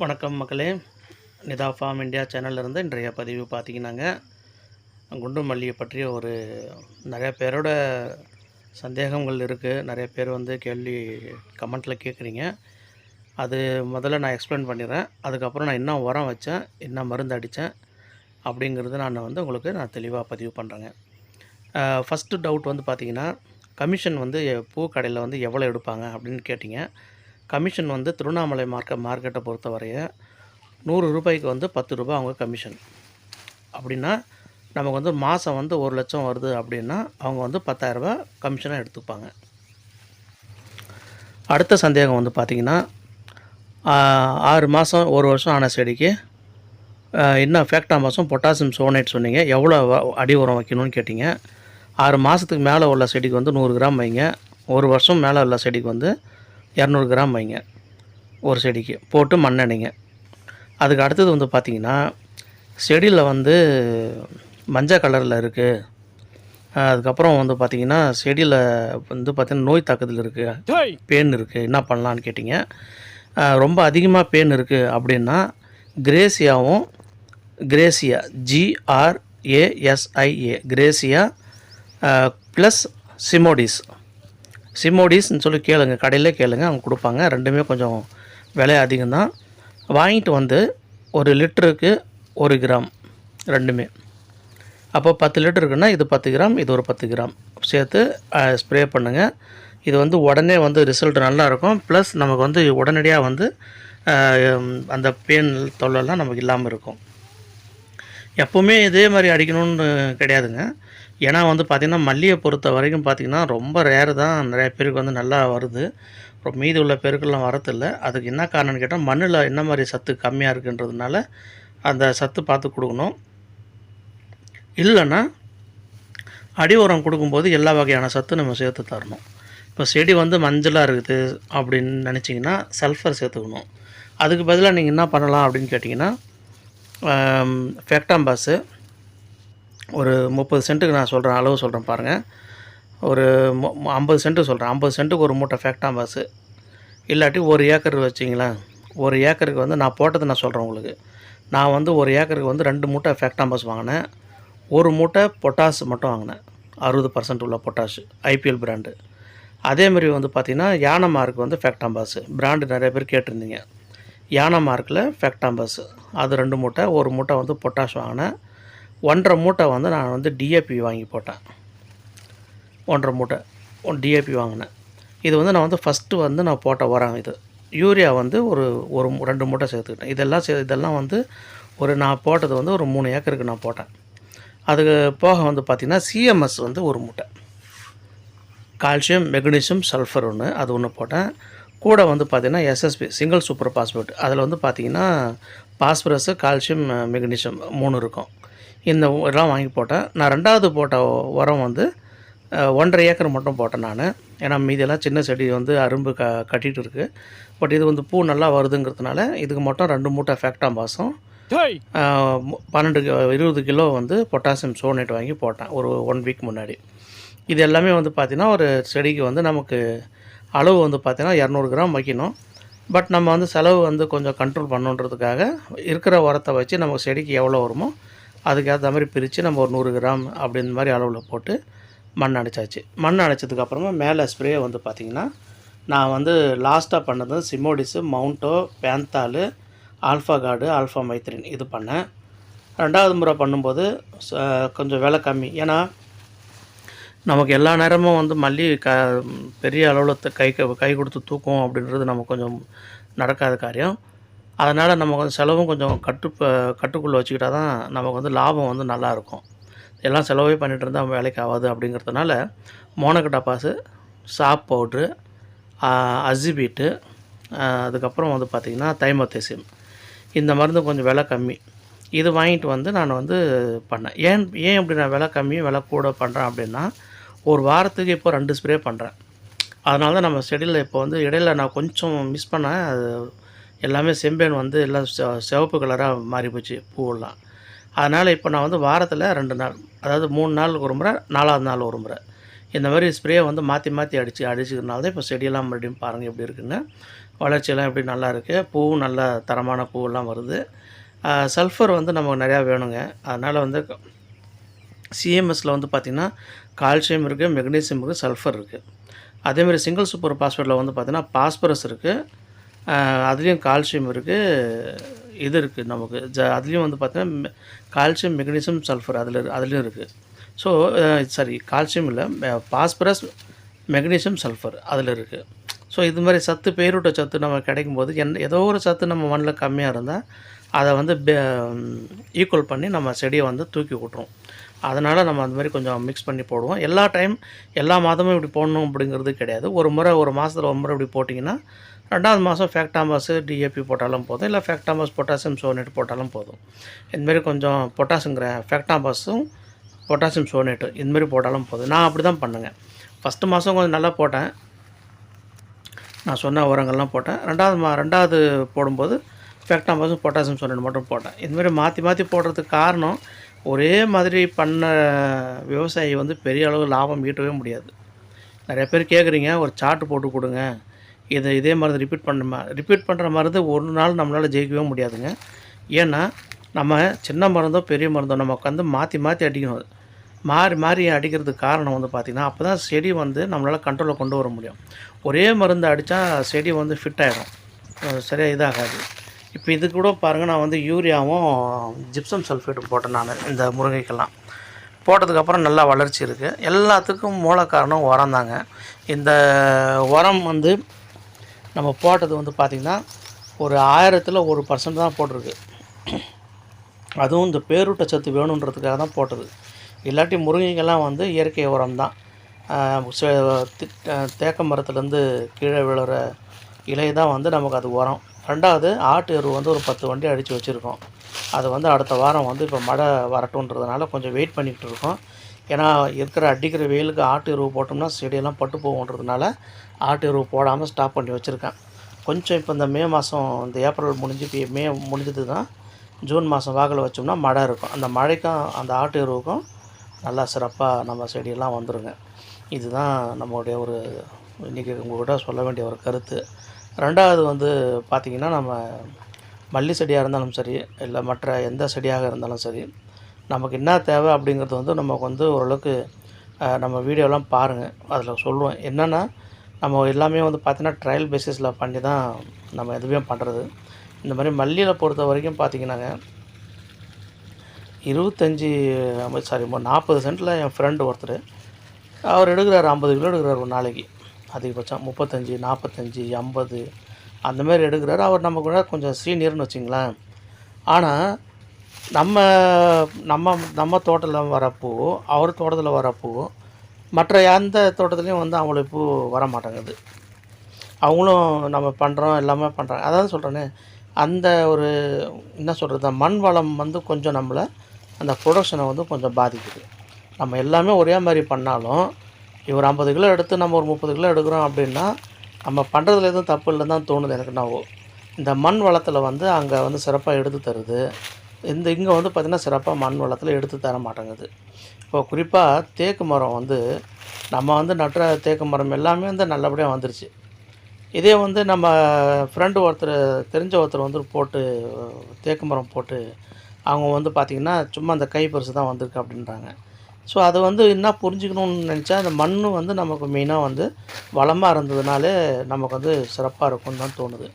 வணக்கம் மக்களே. Nita form India சேனல்லேருந்து இன்றைய பதிவு பார்த்தீங்கன்னாங்க. குண்டு மல்லியை பற்றிய ஒரு நிறைய பேரோட சந்தேகங்கள் இருக்குது நிறைய பேர் வந்து கேள்வி கமெண்ட்டில் கேட்குறீங்க அது முதல்ல நான் எக்ஸ்பிளைன் பண்ணிடுறேன். அதுக்கப்புறம் நான் என்ன உரம் வச்சேன் என்ன மருந்து அடித்தேன் அப்படிங்கிறது நான் வந்து உங்களுக்கு நான் தெளிவாக பதிவு பண்ணுறேங்க ஃபஸ்ட்டு டவுட் வந்து பார்த்திங்கன்னா கமிஷன் வந்து பூ கடையில் வந்து எவ்வளோ எடுப்பாங்க அப்படின்னு கேட்டிங்க. கமிஷன் வந்து திருவண்ணாமலை மார்க்கெட் மார்க்கெட்டை பொறுத்தவரைய நூறு ரூபாய்க்கு வந்து பத்து ரூபாய் அவங்க கமிஷன். அப்படின்னா நமக்கு வந்து மாதம் வந்து ஒரு லட்சம் வருது அப்படின்னா அவங்க வந்து பத்தாயிரரூபா கமிஷனாக எடுத்துப்பாங்க. அடுத்த சந்தேகம் வந்து பார்த்திங்கன்னா ஆறு மாதம் ஒரு வருஷம் ஆன செடிக்கு இன்னும் என்ன ஃபேக்டா மாதம் பொட்டாசியம் சோனேட் சொன்னீங்க எவ்வளோ அடி உரம் வைக்கணும்னு கேட்டிங்க. ஆறு மாதத்துக்கு மேலே உள்ள செடிக்கு வந்து நூறு கிராம் வைங்க. ஒரு வருஷம் மேலே உள்ள செடிக்கு வந்து இரநூறு கிராம் வைங்க ஒரு செடிக்கு. போட்டு மண்ணெண்ணிங்க அதுக்கு அடுத்தது வந்து பார்த்திங்கன்னா செடியில் வந்து மஞ்சள் கலரில் இருக்குது அதுக்கப்புறம் வந்து பார்த்திங்கன்னா செடியில் வந்து பார்த்திங்கன்னா நோய் தாக்குதல் இருக்குது பேன் இருக்குது என்ன பண்ணலான்னு கேட்டிங்க. ரொம்ப அதிகமாக பேன் இருக்குது அப்படின்னா கிரேசியாவும் Grasia G R A S I A Grasia plus சிமோடிஸ் சிமோடிஸ்ன்னு சொல்லி கேளுங்க கடையில் கேளுங்க அவங்க கொடுப்பாங்க. ரெண்டுமே கொஞ்சம் விலை அதிகம்தான். வாங்கிட்டு வந்து ஒரு லிட்டருக்கு ஒரு கிராம் ரெண்டுமே. அப்போ பத்து லிட்டர் இருக்குன்னா இது பத்து கிராம் இது ஒரு பத்து கிராம். சேர்த்து ஸ்ப்ரே பண்ணுங்கள் இது வந்து உடனே வந்து ரிசல்ட் நல்லா இருக்கும். ப்ளஸ் நமக்கு வந்து உடனடியாக வந்து அந்த பெயின் தொல்லைலாம் நமக்கு இல்லாமல் இருக்கும். எப்போவுமே இதே மாதிரி அடிக்கணும்னு கிடையாதுங்க. ஏன்னா வந்து பார்த்திங்கன்னா மல்லியை பொறுத்த வரைக்கும் பார்த்திங்கன்னா ரொம்ப ரேரு தான் நிறைய பேருக்கு வந்து நல்லா வருது. அப்புறம் மீதி உள்ள பெருக்கெல்லாம் வரதில்ல. அதுக்கு என்ன காரணம்னு கேட்டால் மண்ணில் என்ன மாதிரி சத்து கம்மியாக இருக்குன்றதுனால அந்த சத்து பார்த்து கொடுக்கணும். இல்லைன்னா அடி உரம் கொடுக்கும்போது எல்லா வகையான சத்து நம்ம சேர்த்து தரணும். இப்போ செடி வந்து மஞ்சளாக இருக்குது அப்படின்னு நினச்சிங்கன்னா சல்ஃபர் சேர்த்துக்கணும். அதுக்கு பதிலாக நீங்கள் என்ன பண்ணலாம் அப்படின்னு கேட்டிங்கன்னா ஃபேக்டாம்பாஸு ஒரு முப்பது சென்ட்டுக்கு நான் சொல்கிறேன் அளவு சொல்கிறேன் பாருங்கள் ஒரு ஐம்பது சென்ட்டு சொல்கிறேன் ஐம்பது சென்ட்டுக்கு ஒரு மூட்டை ஃபேக்டாம்பாஸு இல்லாட்டி ஒரு ஏக்கர் வச்சிங்களேன். ஒரு ஏக்கருக்கு வந்து நான் போட்டதை நான் சொல்கிறேன் உங்களுக்கு. நான் வந்து ஒரு ஏக்கருக்கு வந்து ரெண்டு மூட்டை ஃபேக்டாம்பாஸ் வாங்கினேன். ஒரு மூட்டை பொட்டாஸ் மட்டும் வாங்கினேன். அறுபது பர்சன்ட் உள்ள பொட்டாஷ் ஐபிஎல் பிராண்டு அதேமாதிரி வந்து பார்த்திங்கன்னா யானை மார்க் வந்து ஃபேக்டாம்பாஸு பிராண்டு நிறைய பேர் கேட்டிருந்தீங்க. யானை மார்க்கில் ஃபேக்டாம்பாஸ் அது ரெண்டு மூட்டை ஒரு மூட்டை வந்து பொட்டாஷ் வாங்கினேன். ஒன்றரை மூட்டை வந்து நான் வந்து டிஏபி வாங்கி போட்டேன். ஒன்றரை மூட்டை ஒன் டிஏபி வாங்கினேன். இது வந்து நான் வந்து ஃபஸ்ட்டு வந்து நான் போட்ட உரம் இது. யூரியா வந்து ஒரு ஒரு ரெண்டு மூட்டை சேர்த்துக்கிட்டேன். இதெல்லாம் சே இதெல்லாம் வந்து ஒரு நான் போட்டது வந்து ஒரு மூணு ஏக்கருக்கு நான் போட்டேன். அதுக்கு போக வந்து பார்த்திங்கன்னா சிஎம்எஸ் வந்து ஒரு மூட்டை. கால்சியம் மெக்னீசியம் சல்ஃபர் ஒன்று அது ஒன்று போட்டேன். கூட வந்து பார்த்திங்கன்னா எஸ்எஸ்பி சிங்கிள் சூப்பர் பாஸ்பேட் அதில் வந்து பார்த்திங்கன்னா பாஸ்பரஸு கால்சியம் மெக்னீசியம் மூணு இருக்கும். இந்த இதெல்லாம் வாங்கி போட்டேன். நான் ரெண்டாவது போட்ட உரம் வந்து ஒன்றரை ஏக்கர் மட்டும் போட்டேன் நான். ஏன்னா மீதியெல்லாம் சின்ன செடி வந்து அரும்பு க கட்டிகிட்டு இருக்குது பட் இது வந்து பூ நல்லா வருதுங்கிறதுனால இதுக்கு மட்டும் ரெண்டு மூட்டை ஃபேக்டாம்பாஸும் ஆஹ் மு- பன்னெண்டு இருபது கிலோ வந்து பொட்டாசியம் சோனேட் வாங்கி போட்டேன் ஒரு ஒன் வீக் முன்னாடி. இது எல்லாமே வந்து பார்த்திங்கன்னா ஒரு செடிக்கு வந்து நமக்கு அளவு வந்து பார்த்திங்கன்னா இரநூறு கிராம் வைக்கணும். பட் நம்ம வந்து செலவு வந்து கொஞ்சம் கண்ட்ரோல் பண்ணுன்றதுக்காக இருக்கிற உரத்தை வச்சு நமக்கு செடிக்கு எவ்வளோ வருமோ அதுக்கேற்ற மாதிரி பிரித்து நம்ம ஒரு நூறு கிராம் அப்படின்ற மாதிரி அளவில் போட்டு மண் அடைச்சாச்சு மண் அடைச்சதுக்கப்புறமா மேலே ஸ்ப்ரே வந்து பார்த்திங்கன்னா நான் வந்து லாஸ்ட்டாக பண்ணது சிமோடிஸு மவுண்டோ பேந்தாலு ஆல்ஃபா கார்டு ஆல்ஃபா மைத்ரின் இது பண்ணேன். ரெண்டாவது முறை பண்ணும்போது கொஞ்சம் விலை கம்மி. ஏன்னா நமக்கு எல்லா நேரமும் வந்து மல்லி க பெரிய அளவில் கை கை கொடுத்து தூக்கும் அப்படின்றது நமக்கு கொஞ்சம் நடக்காத காரியம். அதனால் நம்ம வந்து செலவும் கொஞ்சம் கட்டு கட்டுக்குள்ளே வச்சுக்கிட்டா தான் நமக்கு வந்து லாபம் வந்து நல்லா இருக்கும் எல்லாம் செலவே பண்ணிட்டு இருந்தால் வேலைக்கு ஆகாது அப்படிங்கிறதுனால மோனக்கட்டா பாசு சாப் பவுட்ரு அசிபீட்டு அதுக்கப்புறம் வந்து பார்த்திங்கன்னா தைமத்தேசியம் இந்த மருந்து கொஞ்சம் விலை கம்மி. இது வாங்கிட்டு வந்து நான் வந்து பண்ணேன். ஏன் ஏன் இப்படி நான் விலை கம்மி விலை கூட பண்ணுறேன் அப்படின்னா ஒரு வாரத்துக்கு இப்போ ரெண்டு ஸ்ப்ரே பண்ணுறேன் அதனால தான் நம்ம செடியில் இப்போ வந்து இடையில நான் கொஞ்சம் மிஸ் பண்ணேன். அது எல்லாமே செம்பேன் வந்து எல்லாம் சிவப்பு கலராக மாறி போச்சு பூவெல்லாம். அதனால் இப்போ நான் வந்து வாரத்தில் ரெண்டு நாள் அதாவது மூணு நாளுக்கு ஒரு முறை நாலாவது நாள் ஒரு முறை. இந்த மாதிரி ஸ்ப்ரே வந்து மாற்றி மாற்றி அடித்து அடிச்சுக்கிறனால தான் இப்போ செடியெல்லாம் மறுபடியும் பாருங்கள் எப்படி இருக்குன்னு. வளர்ச்சியெல்லாம் எப்படி நல்லா இருக்குது பூவும் நல்ல தரமான பூவெல்லாம் வருது. சல்ஃபர் வந்து நமக்கு நிறையா வேணுங்க. அதனால் வந்து சிஎம்எஸில் வந்து பார்த்திங்கன்னா கால்சியம் இருக்குது மெக்னீசியம் இருக்குது சல்ஃபர் இருக்குது அதேமாதிரி சிங்கிள் சூப்பர் பாஸ்பேட்டில் வந்து பார்த்திங்கன்னா பாஸ்பரஸ் இருக்குது அதுலேயும் கால்சியம் இருக்குது இது இருக்குது நமக்கு. ஜ அதுலேயும் வந்து பார்த்திங்கன்னா கால்சியம் மெக்னீசியம் சல்ஃபர் அதில் அதுலேயும் இருக்குது ஸோ சாரி கால்சியம் இல்லை பாஸ்பரஸ் மெக்னீசியம் சல்ஃபர் அதில் இருக்குது ஸோ இது மாதிரி சத்து பேரூட்ட சத்து நம்ம கிடைக்கும் போது என் ஏதோ ஒரு சத்து நம்ம மண்ணில் கம்மியாக இருந்தால் அதை வந்து ஈக்குவல் பண்ணி நம்ம செடியை வந்து தூக்கி விட்ருவோம் அதனால் நம்ம அந்த மாதிரி கொஞ்சம் மிக்ஸ் பண்ணி போடுவோம். எல்லா டைம் எல்லா மாதமும் இப்படி போடணும் அப்படிங்கிறது கிடையாது. ஒரு முறை ஒரு மாதத்தில் ஒரு முறை இப்படி போட்டிங்கன்னா ரெண்டாவது மாதம் ஃபேக்டாம்பஸ் டிஏபி போட்டாலும் போதும். இல்லை ஃபேக்டாம்பஸ் பொட்டாசியம் சோனேட் போட்டாலும் போதும். இதுமாரி கொஞ்சம் பொட்டாசுங்கிற ஃபேக்டாம்பஸும் பொட்டாசியம் சோனேட்டு இதுமாரி போட்டாலும் போதும். நான் அப்படி தான் பண்ணுங்க. ஃபஸ்ட்டு மாதம் கொஞ்சம் நல்லா போட்டேன். நான் சொன்ன உரங்கள்லாம் போட்டேன். ரெண்டாவது மா ரெண்டாவது போடும்போது ஃபேக்டாம்பஸும் பொட்டாசியம் சோனேட் மட்டும் போட்டேன். இதுமாரி மாற்றி மாற்றி போடுறதுக்கு காரணம் ஒரே மாதிரி பண்ண விவசாயி வந்து பெரிய அளவு லாபம் ஈட்டவே முடியாது. நிறைய பேர் கேட்குறீங்க ஒரு சார்ட் போட்டு கொடுங்க. இதை இதே மாதிரி ரிப்பீட் பண்ண ரிப்பீட் பண்ணுற மருந்து ஒரு நாள் நம்மளால் ஜெயிக்கவே முடியாதுங்க. ஏன்னா நம்ம சின்ன மருந்தோ பெரிய மருந்தோ நம்ம உட்காந்து மாற்றி மாற்றி அடிக்கணும் மாறி மாறி அடிக்கிறதுக்கு காரணம் வந்து பார்த்திங்கன்னா அப்போ தான் செடி வந்து நம்மளால் கண்ட்ரோலில் கொண்டு வர முடியும். ஒரே மருந்து அடித்தா செடி வந்து ஃபிட் ஆகிடும் சரியாக இதாகாது. இப்போ இது கூட பாருங்கள் நான் வந்து யூரியாவும் ஜிப்சம் சல்ஃபேட்டும் போட்டேன் நான் இந்த முருங்கைக்கெல்லாம். போட்டதுக்கப்புறம் நல்லா வளர்ச்சி இருக்குது எல்லாத்துக்கும் மூல காரணம் உரம் தாங்க இந்த உரம் வந்து நம்ம போட்டது வந்து பார்த்திங்கன்னா ஒரு ஆயிரத்தில் ஒரு பர்சன்ட் தான் போட்டிருக்கு. அதுவும் இந்த பேரூட்ட சத்து வேணுன்றதுக்காக தான் போட்டது. இல்லாட்டி முருங்கைக்கெல்லாம் வந்து இயற்கை உரம் தான். தேக்க மரத்துலேருந்து கீழே விழுற இலை தான் வந்து நமக்கு அது உரம். ரெண்டாவது ஆட்டு எருவு வந்து ஒரு பத்து வண்டி அடித்து வச்சுருக்கோம். அது வந்து அடுத்த வாரம் வந்து இப்போ மழை வரட்டுன்றதுனால கொஞ்சம் வெயிட் பண்ணிக்கிட்டு இருக்கோம். ஏன்னா இருக்கிற அடிக்கிற வெயிலுக்கு ஆட்டு எருவு போட்டோம்னா செடியெல்லாம் பட்டு போகுன்றதுனால ஆட்டு எருவு போடாமல் ஸ்டாப் பண்ணி வச்சுருக்கேன். கொஞ்சம் இப்போ இந்த மே மாதம் இந்த ஏப்ரல் முடிஞ்சு இப்போ மே முடிஞ்சது தான் ஜூன் மாதம் வாக்கில் வச்சோம்னா மழை இருக்கும். அந்த மழைக்கும் அந்த ஆட்டு எருவுக்கும் நல்லா சிறப்பாக நம்ம செடியெல்லாம் வந்துருங்க. இதுதான் நம்மளுடைய ஒரு இன்றைக்கி உங்கள்கிட்ட சொல்ல வேண்டிய ஒரு கருத்து. ரெண்டாவது வந்து பார்த்திங்கன்னா நம்ம மல்லி செடியாக இருந்தாலும் சரி இல்லை மற்ற எந்த செடியாக இருந்தாலும் சரி நமக்கு என்ன தேவை அப்படிங்கிறது வந்து நமக்கு வந்து ஓரளவுக்கு நம்ம வீடியோலாம் பாருங்கள் அதில் சொல்லுவேன். என்னென்னா நம்ம எல்லாமே வந்து பார்த்திங்கன்னா ட்ரையல் பேசிஸில் பண்ணி தான் நம்ம எதுவுமே பண்ணுறது இந்த மாதிரி மல்லியில் பொறுத்த வரைக்கும் பார்த்தீங்கன்னாங்க இருபத்தஞ்சி சாரி நாற்பது சென்ட்டில் என் ஃப்ரெண்டு ஒருத்தர். அவர் எடுக்கிறார் ஐம்பது கிலோ எடுக்கிறார் ஒரு நாளைக்கு. அதிகபட்சம் முப்பத்தஞ்சு நாற்பத்தஞ்சு ஐம்பது அந்தமாரி எடுக்கிறார் எடுக்கிறாரு. அவர் நம்ம கூட கொஞ்சம் சீனியர்னு வச்சிங்களேன். ஆனால் நம்ம நம்ம நம்ம தோட்டத்தில் வர பூ அவர் தோட்டத்தில் வர பூ மற்ற எந்த தோட்டத்துலேயும் வந்து அவங்களுக்கு பூ வர மாட்டேங்குது அவங்களும் நம்ம பண்ணுறோம் எல்லாமே பண்ணுறாங்க அதான் சொல்கிறேனே அந்த ஒரு என்ன சொல்கிறது மண் வளம் வந்து கொஞ்சம் நம்மளை அந்த ப்ரொடக்ஷனை வந்து கொஞ்சம் பாதிக்குது. நம்ம எல்லாமே ஒரே மாதிரி பண்ணாலும் இவர் ஐம்பது கிலோ எடுத்து நம்ம ஒரு முப்பது கிலோ எடுக்கிறோம் அப்படின்னா நம்ம பண்ணுறதுல எதுவும் தப்பு இல்லைன்னு தான் தோணுது எனக்கு நான் இந்த மண் வளத்தில் வந்து அங்கே வந்து சிறப்பாக எடுத்து தருது. இந்த இங்கே வந்து பார்த்திங்கன்னா சிறப்பாக மண் வளத்தில் எடுத்து தர மாட்டேங்குது. இப்போ குறிப்பாக தேக்கு மரம் வந்து நம்ம வந்து நட்டுற தேக்கு மரம் எல்லாமே வந்து நல்லபடியாக வந்துருச்சு. இதே வந்து நம்ம ஃப்ரெண்டு ஒருத்தர் தெரிஞ்ச ஒருத்தர் வந்து போட்டு தேக்கு மரம் போட்டு அவங்க வந்து பார்த்திங்கன்னா சும்மா அந்த கை பரிசு தான் வந்திருக்கு அப்படின்றாங்க. ஸோ அது வந்து என்ன புரிஞ்சுக்கணும்னு நினச்சா அந்த மண் வந்து நமக்கு மெயினாக வந்து வளமாக இருந்ததுனாலே நமக்கு வந்து சிறப்பாக இருக்கும்னு தான் தோணுது.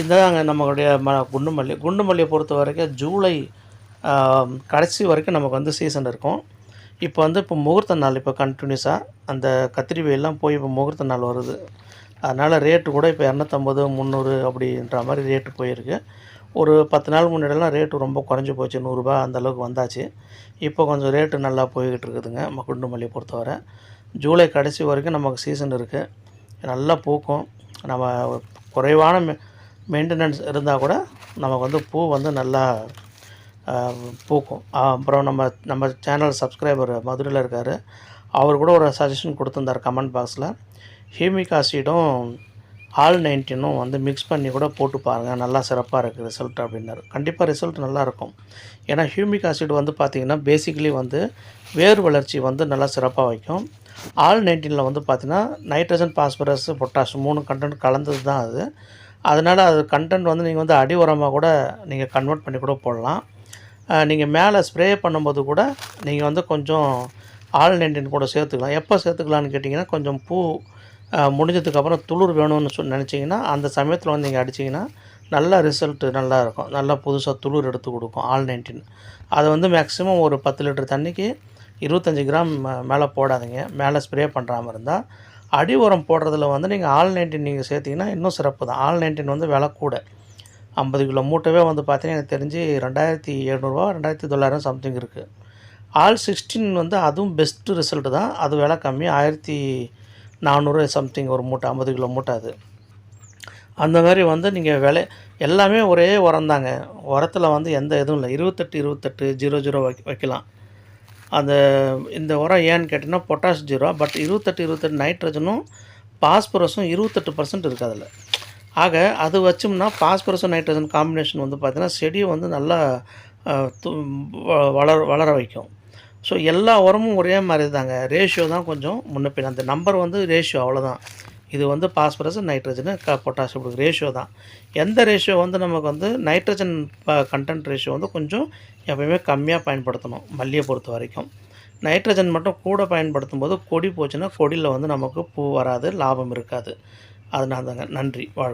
இதுதாங்க நம்மளுடைய ம குண்டுமல்லி. குண்டுமல்லியை பொறுத்த வரைக்கும் ஜூலை கடைசி வரைக்கும் நமக்கு வந்து சீசன் இருக்கும். இப்போ வந்து இப்போ முகூர்த்த நாள் இப்போ கண்டினியூஸாக அந்த கத்திரிவையெல்லாம் போய் இப்போ முகூர்த்த நாள் வருது. அதனால் ரேட்டு கூட இப்போ இரநூத்தம்பது முந்நூறு அப்படின்ற மாதிரி ரேட்டு போயிருக்கு. ஒரு பத்து நாள் முன்னாடிலாம் ரேட்டு ரொம்ப குறைஞ்சி போச்சு நூறுரூபா அந்தளவுக்கு வந்தாச்சு. இப்போ கொஞ்சம் ரேட்டு நல்லா போய்கிட்டு இருக்குதுங்க நம்ம குண்டு மல்லியை பொறுத்தவரை. ஜூலை கடைசி வரைக்கும் நமக்கு சீசன் இருக்குது நல்லா பூக்கும். நம்ம குறைவான மெ மெயின்டெனன்ஸ் இருந்தால் கூட நமக்கு வந்து பூ வந்து நல்லா பூக்கும். அப்புறம் நம்ம நம்ம சேனல் சப்ஸ்கிரைபர் மதுரையில் இருக்கார். அவர் கூட ஒரு சஜஷன் கொடுத்துருந்தார் கமெண்ட் பாக்ஸில் ஹியூமிக் ஆசிடும் ஆல் நைன்டீனும் வந்து மிக்ஸ் பண்ணி கூட போட்டு பாருங்கள் நல்லா சிறப்பாக இருக்குது ரிசல்ட் அப்படின்னாரு. கண்டிப்பாக ரிசல்ட் நல்லாயிருக்கும் ஏன்னா ஹியூமிக் ஆசிட் வந்து பார்த்திங்கன்னா பேசிக்கலி வந்து வேர் வளர்ச்சி வந்து நல்லா சிறப்பாக வைக்கும். ஆல் நைன்டீனில் வந்து பார்த்திங்கன்னா நைட்ரஜன் பாஸ்பரஸ் பொட்டாஷ் மூணு கண்டென்ட் கலந்தது தான் அது. அதனால் அது கண்டென்ட் வந்து நீங்கள் வந்து அடி உரமாக கூட நீங்கள் கன்வெர்ட் பண்ணி கூட போடலாம். நீங்கள் மேலே ஸ்ப்ரே பண்ணும்போது கூட நீங்கள் வந்து கொஞ்சம் ஆல் நைன்டீன் கூட சேர்த்துக்கலாம். எப்போ சேர்த்துக்கலான்னு கேட்டிங்கன்னா கொஞ்சம் பூ முடிஞ்சதுக்கப்புறம் துளிர் வேணும்னு சொல்லி நினச்சிங்கன்னா அந்த சமயத்தில் வந்து நீங்கள் அடிச்சிங்கன்னா நல்ல ரிசல்ட்டு நல்லா இருக்கும். நல்லா புதுசாக துளிர் எடுத்து கொடுக்கும் ஆல் நைன்டீன் அதை வந்து மேக்ஸிமம் ஒரு பத்து லிட்டர் தண்ணிக்கு இருபத்தஞ்சி கிராம் மே- மேலே போடாதீங்க. மேலே ஸ்ப்ரே பண்ணுறாமல் இருந்தால் அடி உரம் போடுறதுல வந்து நீங்கள் ஆல் நைன்டீன் நீங்கள் சேர்த்திங்கன்னா இன்னும் சிறப்பு தான். ஆல் நைன்டீன் வந்து விலை கூட. ஐம்பது கிலோ மூட்டவே வந்து பார்த்தீங்கன்னா எனக்கு தெரிஞ்சு ரெண்டாயிரத்தி எழுநூறுவா ரெண்டாயிரத்தி தொள்ளாயிரம் சம்திங் இருக்குது ஆல் சிக்ஸ்டீன் வந்து அதுவும் பெஸ்ட்டு ரிசல்ட்டு தான். அது விலை கம்மி. ஆயிரத்தி நானூறு சம்திங் ஒரு மூட்டை ஐம்பது கிலோ மூட்டை அது. அந்த மாதிரி வந்து நீங்கள் விலை எல்லாமே ஒரே உரம் தாங்க உரத்தில் வந்து எந்த இதுவும் இல்லை. இருபத்தெட்டு இருபத்தெட்டு ஜீரோ ஜீரோ வைக்க வைக்கலாம். அந்த இந்த உரம் ஏன்னு கேட்டிங்கன்னா பொட்டாஷ் ஜீரோ பட் இருபத்தெட்டு இருபத்தெட்டு நைட்ரஜனும் பாஸ்பரஸும் இருபத்தெட்டு பர்சன்ட் இருக்குது அதில். ஆக அது வச்சோம்னா பாஸ்பரஸும் நைட்ரஜன் காம்பினேஷன் வந்து பார்த்திங்கன்னா செடியை வந்து நல்லா து- வ- வளர வளர வைக்கும். ஸோ எல்லா உரமும் ஒரே மாதிரி தாங்க ரேஷியோ தான் கொஞ்சம் முன்னப்பின் பின்ன. அந்த நம்பர் வந்து ரேஷியோ அவ்வளோதான் இது வந்து பாஸ்பரஸ் நைட்ரஜனு க பொட்டாஷ் இப்படி ரேஷியோ தான். எந்த ரேஷியோ வந்து நமக்கு வந்து நைட்ரஜன் கண்டென்ட் ரேஷியோ வந்து கொஞ்சம் எப்பயுமே கம்மியாக பயன்படுத்தணும் மல்லியை பொறுத்த வரைக்கும். நைட்ரஜன் மட்டும் கூட பயன்படுத்தும் போது கொடி போச்சுன்னா கொடியில் வந்து நமக்கு பூ வராது லாபம் இருக்காது. அதனால தாங்க நன்றி வாழ்க